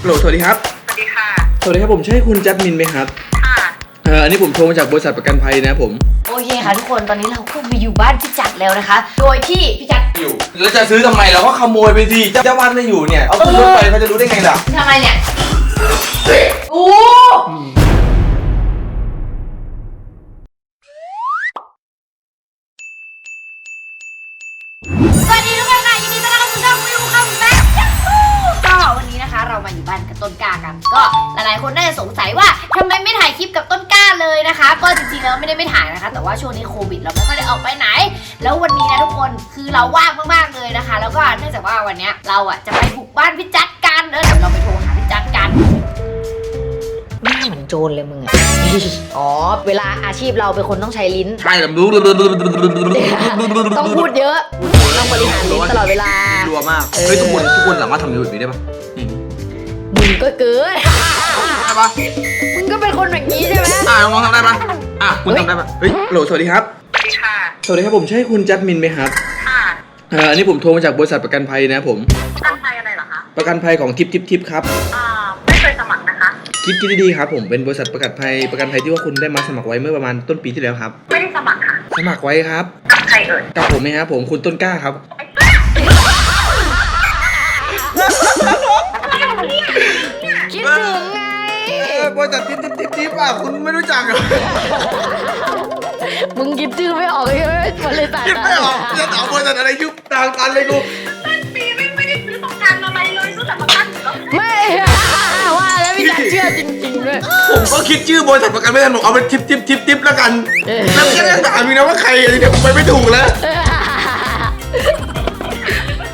ฮัลโหลสวัสดีครับ สวัสดีค่ะ สวัสดีครับผมใช่คุณจัดมินไหมครับ ค่ะ เอ่ออันนี้ผมโทรมาจากบริษัทประกันภัยนะผม โอเคค่ะทุกคนตอนนี้เราก็มาอยู่บ้านพี่จัดแล้วนะคะ โดยที่พี่จัดอยู่ แล้วจะซื้อทำไมเราก็ขโมยไปสิเจ้าวันไม่อยู่เนี่ย เอาขึ้นรถไปเขาจะรู้ได้ไงล่ะ ทำไมเนี่ยโอ้สวัสดี เรามาอยู่บ้านกับต้นกล้ากัน ก็หลายๆคนน่าจะสงสัยว่าทำไมไม่ถ่ายคลิปกับต้นกล้าเลยนะคะ ก็จริงๆแล้วไม่ได้ไม่ถ่ายนะคะ แต่ว่าช่วงนี้โควิดเราไม่ค่อยได้ออกไปไหน แล้ววันนี้นะทุกคนคือเราว่างมากๆเลยนะคะ แล้วก็เนื่องจากว่าวันเนี้ยเราอะจะไปบุกบ้านพี่จัดกันเออเดี๋ยวเราไปโทรหาพี่จัดกันหน้าเหมือนโจรเลยมึงอะอ๋อ เวลาอาชีพเราเป็นคนต้องใช้ลิ้น ใช่ลำรู้ต้องพูดเยอะ ต้องบริหารลิ้นตลอดเวลารัวมากเออเฮ้ยทุกคนทุกคนสามารถทำแบบนี้ได้ปะนี่ มึงก็เกิน ได้ปะมึงก็เป็นคนแบบนี้ใช่ไหมอ่าน้องๆทำได้ปะอะคุณทำได้ปะเฮ้ยฮัลโหลสวัสดีครับสวัสดีค่ะ สวัสดีครับผมใช่คุณจัดมินไหมครับค่ะเอ่ออันนี้ผมโทรมาจากบริษัทประกันภัยนะผมประกันภัยอะไรเหรอคะ ประกันภัยของทิปทิปทิปครับ อ่า ไม่เคยสมัครนะคะ คิดคิดดีๆครับผมเป็นบริษัทประกันภัยประกันภัยที่ว่าคุณได้มาสมัครไว้เมื่อประมาณต้นปีที่แล้วครับ ไม่ได้สมัครค่ะ สมัครไว้ครับ กับใครเอ่ยกับผมไหมครับผมคุณต้นกล้าครับคิด ถึงไงบริษัททิปทิปทิปทิปอะคุณไม่รู้จักเหรอมึงคิดชื่อไม่ออกใช่ไหมบริษัทคิดไม่ออกจะถามบริษัทอะไรยุบต่างกันเลยกูต้นปีไม่ไม่ได้ซื้อประกันอะไรเลยซื้อแต่ประกันอยู่แล้วไม่ ว่าแล้วพี่จัดเชื่อจริงๆด้วยผมก็คิดชื่อบริษัทประกันไม่ทันผมเอาเป็นทิปทิปทิปทิปแล้วกันเออแล้วก็ยังถามอีกนะว่าใครอะไรเนี่ยผมไปไม่ถูกแล้ว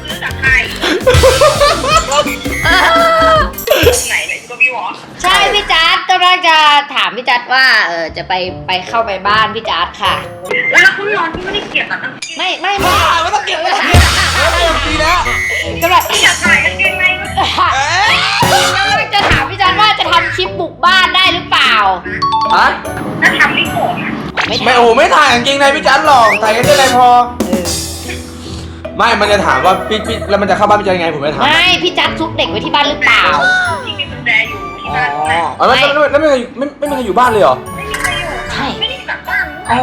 ซื้อจากใครไหนไหน ก็พี่วอใช่พี่จัดกำลังจะถามพี่จัดว่าเออจะไปไปเข้าไปบ้านพี่จัดค่ะ แล้วคุณนอนที่ไม่ได้เก็บอะไม่ไม่ไม่ ไม่ต้องเก็บไม่ต้องเก็บไม่ต้องปีแล้วกำลังอยากถ่ายกางเกงในก็กำลังจะถามพี่จัดว่าจะทำคลิปบุกบ้านได้หรือเปล่า ฮะถ้าทำไม่โกรธอะไม่ไม่โอ้ไม่ถ่ายกางเกงในพี่จันหรอกถ่ายกันได้ไรพอ ไม่ มันจะถามว่าพี่พี่แล้วมันจะเข้าบ้านพี่จันยังไงผมจะถาม ไม่พี่จัดซุกเด็กไว้ที่บ้านหรือเปล่าที่มีกุญแจอ ยู่ที่บ้านนะอ๋อแล้วแล้วแล้วไม่เคยไม่ไม่ไม่เคยอยู่บ้านเลยเหรอ ไม่มีใครอยู่ใช่ไม่ได้กลับบ้านอ๋อ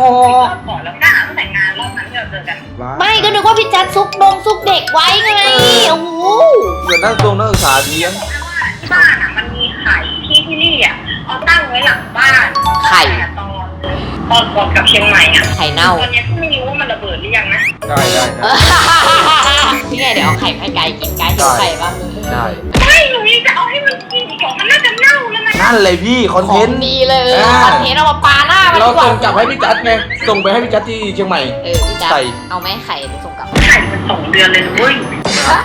รอบก่อนแล้วหน้าตั้งแต่งานรอบนั้นที่เราเจอกันไม่ก็นึกว่าพี่จัดซุกดงซุกเด็กไว้ไงโอ้โหเกิดนักตรงนักศึกษาดียังที่บ้านอะมันมีไข่ที่ที่นี่อะเอาตั้งไว้หลังบ้านไข่แต่ตอนตอนก่อนกลับเชียงใหม่อะไข่เน่า ตอนเนี้ยเพิ่งไม่รู้ว่ามันระเบิดหรือยังนะได้ได้พี่ไงเดี๋ยวเอาไข่ให้ไกด์กินไกด์หิวไข่ปะได้ น่าแล้วนะนั่นเลยพี่คอนขเทองนต์ดีเลยอ่าคอนเทนต์เอามาปาหน้ามันเราดีกว่าส่งกลับให้พี่จัดไงส่งไปให้พี่จัดที่เชียงใหม่ เออพี่จัดใส่ เอาไหมไข่เดี๋ยวส่งกลับ ไข่มันสองเดือนเลยนะเว้ย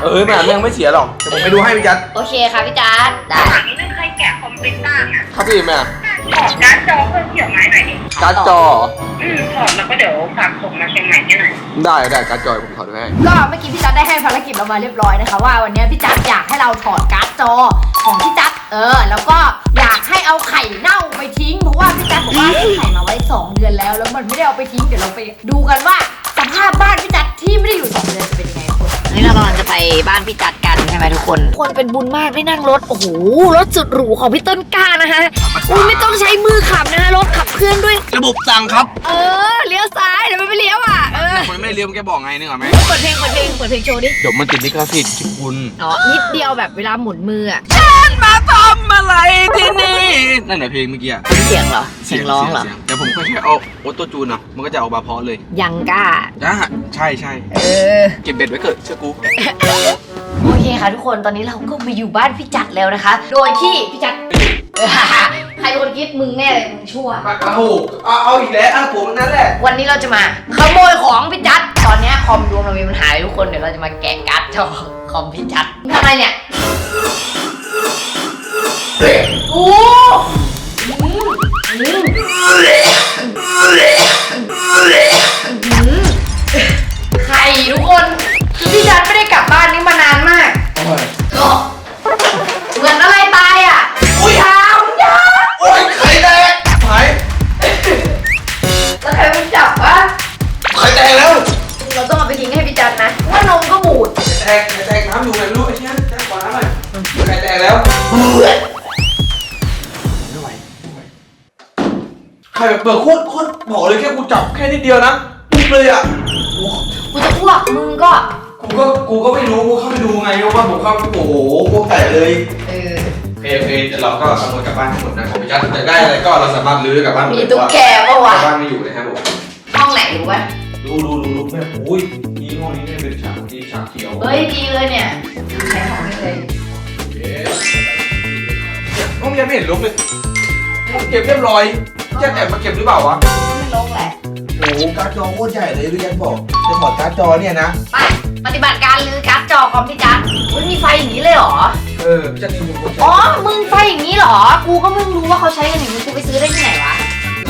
เออมันยังไม่เสียหรอกเดี๋ยวผมไปดูให้พี่จัดโอเคค่ะพี่จัดได้ถามนิดนึงใครแกะคอมเป็นบ้างอะครับพี่แม่ถอดการ์ดจอเพิ่มเกี่ยวไม้หน่อยดิการ์ดจออืมถอดแล้วก็เดี๋ยวฝากส่งมาเชียงใหม่ให้หน่อยได้ได้การ์ดจอผมถอดให้ก็เมื่อกี้พี่จัดได้ให้ภารกิจเรามาเรียบร้อยนะคะ ว่าวันนี้พี่จัดอยากให้เราถอดการ์ดจอของพี่จัดเออ แล้วก็อยากให้ เอาไข่เน่าไปทิ้งเพราะว่าพี่จัดบอกว่าให้ไข่มาไว้2เดือนแล้ว แล้วมันไม่ได้เอาไปทิ้งเดี๋ยวเราไปดูกันว่าสภาพบ้านพี่จัดที่ไม่ได้อยู่2เดือนจะเป็นยังไงทุกคนนี่เรากำลังจะไปบ้านพี่จัดกันใช่ไหมทุกคน คนเป็นบุญมากได้นั่งรถ โอ้โห รถสุดหรูของพี่ต้นกล้านะคะอุ้ยไม่ต้องใช้มือขับนะคะรถขับเคลื่อนด้วย ระบบสั่งครับ เออ เลี้ยวซ้าย อคนไม่เลี้ยงแกบอกไงนึกออกไหมเปิดเพลงเปิดเพลงเปิดเพลงโชว์ดิ เดี๋ยวมันติดลิขสิทธิ์ที่คุณอ๋อ นิดเดียวแบบเวลาหมุนมืออะมาทำอะไรที่นี่นั่นแหละเพลงเมื่อกี้อะเสียงเหรอ เสียงร้องเหรอ สียเดี๋ยวผมก็แค่เอาโอโตจูนอะมันก็จะเอามาเพาะเลยยังกล้าจ้าใช่ใช่เออ เก็บเบ็ดไว้เกิดเชื่อกู โอเคค่ะทุกคน ตอนนี้เราก็มาอยู่บ้านพี่จัดแล้วนะคะ โดยที่พี่จัด เออใครเป็นคนคิดมึงแน่เลยมึงชั่ว มาเอาเอาเอาอีกแล้วอะผมนั่นแหละวันนี้เราจะมาขโมยของพี่จัดตอนเนี้ยคอมดวงเรามีปัญหาเลยทุกคนเดี๋ยวเราจะมาแกะการ์ดจอคอมพี่จัดทำไมเนี่ยโอ้อืมอืม ทิ้งให้พี่จัดนะว่านมก็บูดไข่แตกไข่แตกน้ำอยู่ไงไม่รู้ไอ้เชี่ยแจ้งก่อนน้ำหน่อยไข่แตกไม่ไหวไม่ไหวใครแบบเปิดโคตรโคตรบอกเลยแค่กูจับแค่นิดเดียวนะปุ๊บเลยอะโอ้กูจะอ้วกมึงก็กูก็กูก็ไม่รู้กูเข้าไปดูไงว่าผมเข้าโอ้โหพวกแตกเลยเออโอเคโอเคเดี๋ยวเราก็ขโมยกลับบ้านทั้งหมดนะของพี่จัดจะได้อะไรก็เราสามารถรื้อกลับบ้านหมดมีเลยตุ๊กแกปะวะกลับบ้านไม่อยู่นะครับผมห้องไหนรู้ปะ ดูดูดูดูแม่โอ้ยนี่ห้องนี้เนี่ยเป็นฉากที่ฉากเขียวเฮ้ยดีเลยเนี่ยใช้ของไม่เลยเอ๊ะห้องยังไม่เห็นลบเลยเก็บเรียบร้อยพี่จัดแอบมาเก็บหรือเปล่าวะไม่ลงแหละโอ้โหการ์ดจอโคตรใหญ่เลยพี่จัดบอกจะถอดการ์ดจอเนี่ยนะไปปฏิบัติการลือการ์ดจอคอมพี่จัดอุ้ยมีไฟอย่างนี้เลยเหรอเออพี่จัดนี่มึงคนอ๋อมึงไฟอย่างนี้เหรอกูก็ไม่รู้ว่าเขาใช้กันอย่างนี้กูไปซื้อได้ที่ไหนวะ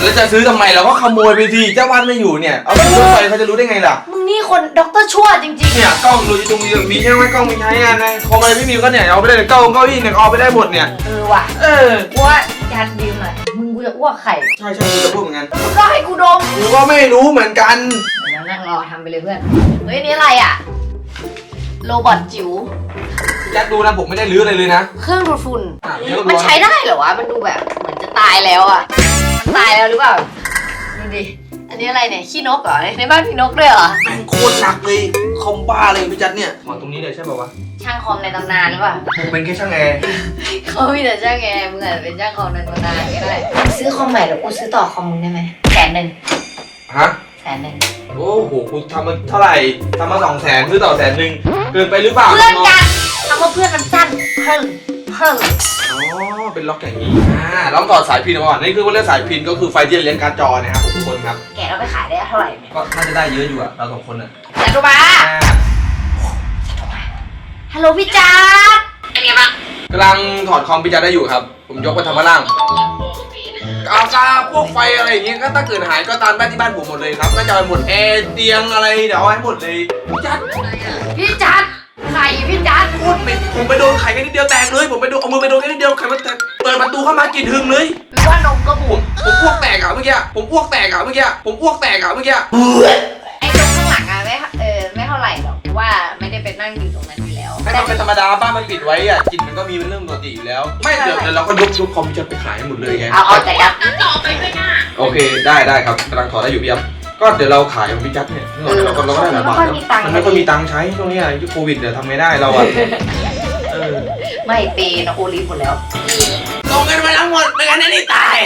แล้วจะซื้อทำไมเราก็ขโมยไปสิเจ้าบ้านไม่อยู่เนี่ยเอาไปซื้อไปเขาจะรู้ได้ไงล่ะมึงนี่คนด็อกเตอร์ชั่วจริงเนี่ยกล้องดูตรงนี้มีใช่ไหมกล้องมีใช้งานไงคอมอะไรไม่มีก็เนี่ยเอาไปได้เลยกล้องเก้าอี้เนี่ยเอาไปได้หมดเนี่ยๆเออว่ะเออกูว่ายัดยืมหน่อยมึงกูจะอ้วกไข่ใช่ใช่กูจะพูดเหมือนกันมึงก็ให้กูดมกูก็ไม่รู้เหมือนกันเดี๋ยวนั่งรอทำไปเลยเพื่อนเฮ้ยนี่อะไรอะโรบอทจิ๋วแจ็คดูนะผมไม่ได้รื้ออะไรเลยนะ เครื่องดูดฝุ่น อะเรียบร้อยมันใช้ได้เหรอวะ มันดูแบบเหมือนจะตายแล้วอะมัน ตายแล้วหรือเปล่า ดูดิ อันนี้อะไรเนี่ย ขี้นกเหรอ ในบ้านมีนกด้วยเหรอ แม่งโคตรหนักเลยคอมบ้าเลยพี่จัดเนี่ยหมอตรงนี้เลยใช่ป่าวะช่างคอมในตำนานหรือเปล่า ผมเป็นแค่ช่างแอร์เขามีแต่ช่างแอร์มึงอาจจะเป็นช่างคอมในตำนานก็ได้ ซื้อคอมใหม่เดี๋ยวกูซื้อต่อคอมมึงได้ไหมแสนหนึ่งฮะแสนหนึ่งโอ้โหกูทำมาเท่าไหร่ทำมาสองแสนซื้อต่อแสนหนึ่งเกินไปหรือเปล่าเพื่อนกันคำว่าเพื่อนมันสั้นเพิ่งเพิ่ง อ๋อ เป็นล็อกอย่างนี้ อ่าลองต่อสายพินมาก่อนนี่คือว่าเรื่องสายพินก็คือไฟที่เลี้ยงการ์ดจอนะครับผมทุกคนครับ แกะแล้วไปขายได้เท่าไหร่เนี่ยก็น่าจะได้เยอะอยู่อะเราสองคนอะแต่รู้ปะอ่าฮัลโหลพี่จ๊าดเป็นไงบ้างกำลังถอดคอมพิจารได้อยู่ครับ ผมยกไปทำมาล่างเอากาพวกไฟอะไรอย่างเงี้ยก็ถ้าเกิดหายก็ตามได้ที่บ้านผมหมดเลยครับน่าจะเอาไปหมดแอร์เตียงอะไรเดี๋ยวเอาให้หมดเลยพี่จัดพี่จ๊าดไข่ พี่จ๊าดโคตรเหม็นผมไปโดนไข่แค่นิดเดียวแตกเลย ผมไปโดนเอามือไปโดนแค่นิดเดียวไข่มันแตกเปิดประตูเข้ามากลิ่นหึงเลยหรือว่านมกระผบุมผมอ้วกแตกอะเมื่อกี้ผมอ้วกแตกอะเมื่อกี้ผมอ้วกแตกอะเมื่อกี้ไอ้ตรงข้างหลังอะไม่เออไม่เท่าไหร่หรอกเพราะว่าไม่ได้ไปนั่งอยู่ตรงนั้นอยู่แล้วให้มันเป็นธรรมดาบ้านมันปิดไว้อะกลิ่นมันก็มีเป็นเรื่องปกติอยู่แล้ว ไม่เดี๋ยวเดี๋ยวเราก็ยกยกคอมพิวเตอร์ไปขายให้หมดเลยไงเอาเอาแต่ยัดหน้าจอไปด้วยหน้าโอเคได้ได้ครับกำลังถอดได้อยู่พี่ยับ ก็เดี๋ยวเราขายของพี่จัดเนี่ยเราก็เราก็ได้หลายบาทแล้วมันไม่ค่อยมีตังค์ใช้ช่วงนี้อะยุคโควิดเดี๋ยวทำไม่ได้เราอะเออไม่เปย์นะโอลิฟหมดแล้วส่งเงินมาทั้งหมดไม่งั้นนี่ตาย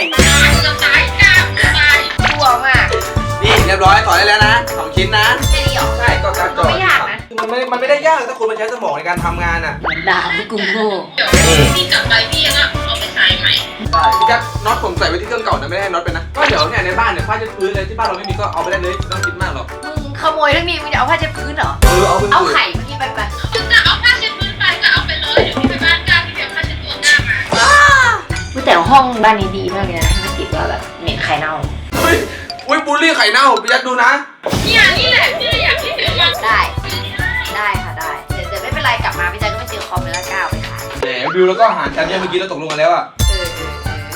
จะตายจ้าจะตายชั่วมากนี่เรียบร้อยถอดได้แล้วนะสองชิ้นนะแค่นี้หรอใช่ก็การ์ดจอไม่ยากนะมันไม่มันไม่ได้ยากถ้าคุณมันใช้สมองในการทำงานอะเหมือนด่าพวกกูโง่เดี๋ยวพี่กลับไปพี่ก็เอาไปใส่ใหม่ ใช่พี่แจ็คน็อตผมใส่ไว้ที่เครื่องเก่านะไม่ได้ให้น็อตไปนะก็เดี๋ยวเนี่ยในบ้านเนี่ยผ้าเช็ดพื้นเลยที่บ้านเราไม่มีก็เอาไปได้เลยไม่ต้องคิดมากหรอกมึงขโมยทั้งนี้มึงจะเอาผ้าเช็ดพื้นเหรอเออเอาไปเอาเลยไข่เมื่อกี้ไปไปคุณจะเอาผ้าเช็ดพื้นไปก็เอาไปเลยเดี๋ยวพี่ไปบ้านกล้าพี่เดี๋ยวผ้าเช็ดตัวกล้ามาแต่ห้องบ้านนี้ดีมากเลยนะไม่ติดว่าแบบเหม็นไข่เน่าเฮ้ยอุ้ยบูลลี่ไข่เน่าพี่แจ็คดูนะ เนี่ยนี่แหละพี่เลยอยากที่ถือมาได้ได้ค่ะได้เดี๋ยวเดี๋ยวไม่เป็นไรกลับมาพี่แจ๊คก็ไม่เจอคอมเลยละก้าวไปขายแหมบิวแล้วก็อาหารจานเนี้ยเมื่อกี้เราตกลงกันแล้วอะ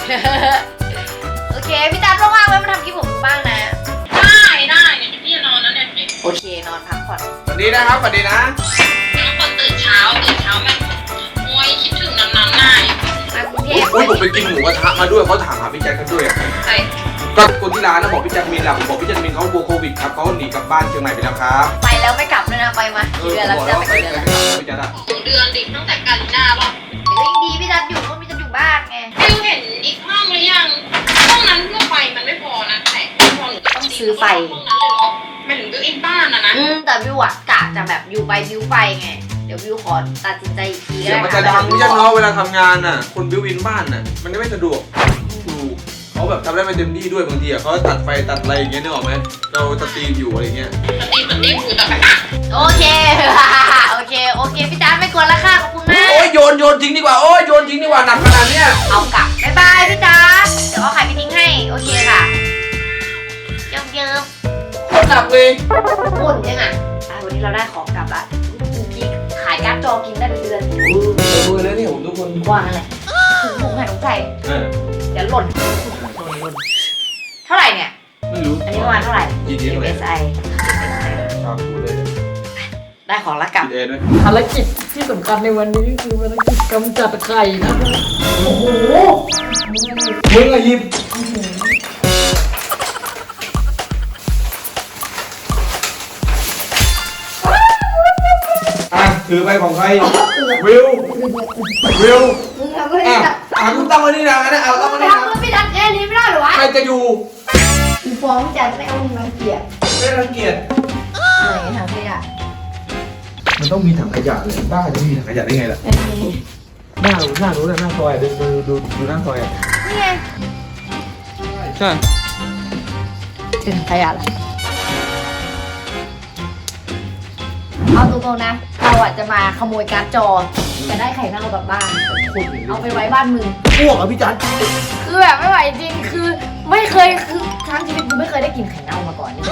โอเค พี่จ๊าว่างๆไว้มาทำคลิปผมดูบ้างนะ ได้ได้เดี๋ยวพี่จะนอนแล้วเนี่ยเด็กโอเคนอนพักผ่อน สวัสดีนะครับสวัสดีนะแล้วก็ตื่นเช้าตื่นเช้าแม่งโอ้ยคิดถึงน้ำน้ำหน้าอยู่มากรุงเทอุ้ยพอุ้ยผมไปกินหมูกระทะมาด้วยเขาถามหาพี่แจ็คกันด้วยอะใส่ก็คนที่ร้านนะบอกพี่แจ็คมินแหละผมบอกพี่แจ็คมินเขากลัวโควิดครับเขาหนีกลับบ้านเชียงใหม่ไปแล้วครับไปแล้วไม่กลับด้วยนะไปมาเอกี่อเดือนแล้วบอกพี่แล้จ๊าวไปไปกี่เดือนแล้วไปพี่แจ็คอะ สองเดือนดิตั้งแต่กันหน้าป่ะเฮ้ยดีพี่จ๊าอยู่ก็มีจะอยู่ บ้านไงพี่เห็นอีกห้องหรือยังห้องนั้นเพื่อไฟมันไม่พอนะแต่พอหนูต้องซื้อห้องนั้นเลยเหรอไม่ถึงบิวอินบ้านนะนะอืมแต่วิวอะกะจะแบบอยู่ไปวิวไปไง เดี๋ยววิวขอตัดสินใจอีกทีเสียงมันก็จะได้ดังพี่แจ็คค่ะเนาะเวลาทำงานน่ะ คนบิวอินบ้านน่ะ มันไม่สะดวกถูกเขาแบบทำได้ไม่เต็มที่ด้วยบางทีอะเขาตัดไฟตัดอะไรอย่างเงี้ยนึกออกไหมเราสตรีมอยู่อะไรเงี้ย สตีสตีคือแต่แบบ โอเค โอเค โอเค พี่จ๊าไม่กวนแล้วค่ะ ขอบคุณมาก โอ้ยโยนโยนทิ้งดีกว่า โอ้ยโยนทิ้งดีก ว่าหนักขนาดเนี้ยเอากลับบ๊ายบายพี่จ๊าเดี๋ยวเอาไข่ไปทิ้งให้ โอเคค่ะ เยิ้มเยิ้มโคตรหนักเลยๆปุ่นยังอะอะวันนี้เราได้ของกลับละกินขายการ์ดจอกินได้เป็นเดือนเออดูเลยเนี่ยผมทุกคนว่านั่นแหละถึงหมูไข่น้องไก่เออเดี๋ยวหล่นเท่าไหร่เนี่ย ไม่รู้อันนี้ประมาณเท่าไหร่กี่ทีเท่าไหร่ MSI ครับดูเลย ได้ของละกลับ กินเองด้วยภารกิจที่สำคัญในวันนี้คือภารกิจกำจัดไข่นะครับโอ้โหมึงอะหยิบอะถือไปของใคร วิว วิวมึงทำไม่อะได้อะคุณตั้งไว้นี่นะงั้นนะเอาตั้งไว้นี่ทำนะมือพี่ดันแค่นี้ไม่ได้เหรอวะใครจะอยู่กูฟ้องจัดไม่เอามึงรังเกียจไม่รังเกียจ มันต้องมีถังขยะเลยบ้าจะไม่มีถังขยะได้ไงล่ะ หน้าหน้ารู้เลยหน้าซอยดูดูดูดูหน้าซอยอะนี่ไงใช่ถึงขยะละเอาตรงๆนะเราอะจะมาขโมยการ์ดจอ จะได้ไข่เน่ากลับบ้าน เอาไปไว้บ้านมึง อ้วกอะพี่จันคือแบบไม่ไหวจริง คือไม่เคยคือทั้งชีวิตกูไม่เคยได้กินไข่เน่ามาก่อนนี่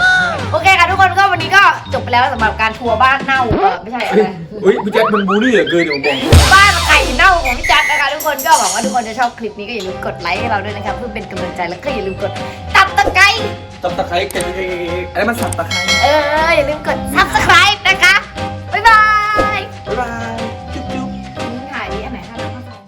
โอเคค่ะทุกคนก็วันนี้ก็จบไปแล้วสำหรับการทัวร์บ้านเน่าเออไม่ใช่อะไร เฮ้ยพี่แจ๊คมันบูลลี่เหลือเกินเดี๋ยวผมบอก บ้านไข่เน่าของพี่จัดนะคะทุกคนก็หวังว่าทุกคนจะชอบคลิปนี้ก็อย่าลืมกดไลค์ให้เราด้วยนะครับเพื่อเป็นกำลังใจแล้วก็อย่าลืมกดตับตะไคร้ตับตะไคร้เกะเกะเกะเกะอะไรมันสับตะไคร้ เอออย่าลืมกด subscribe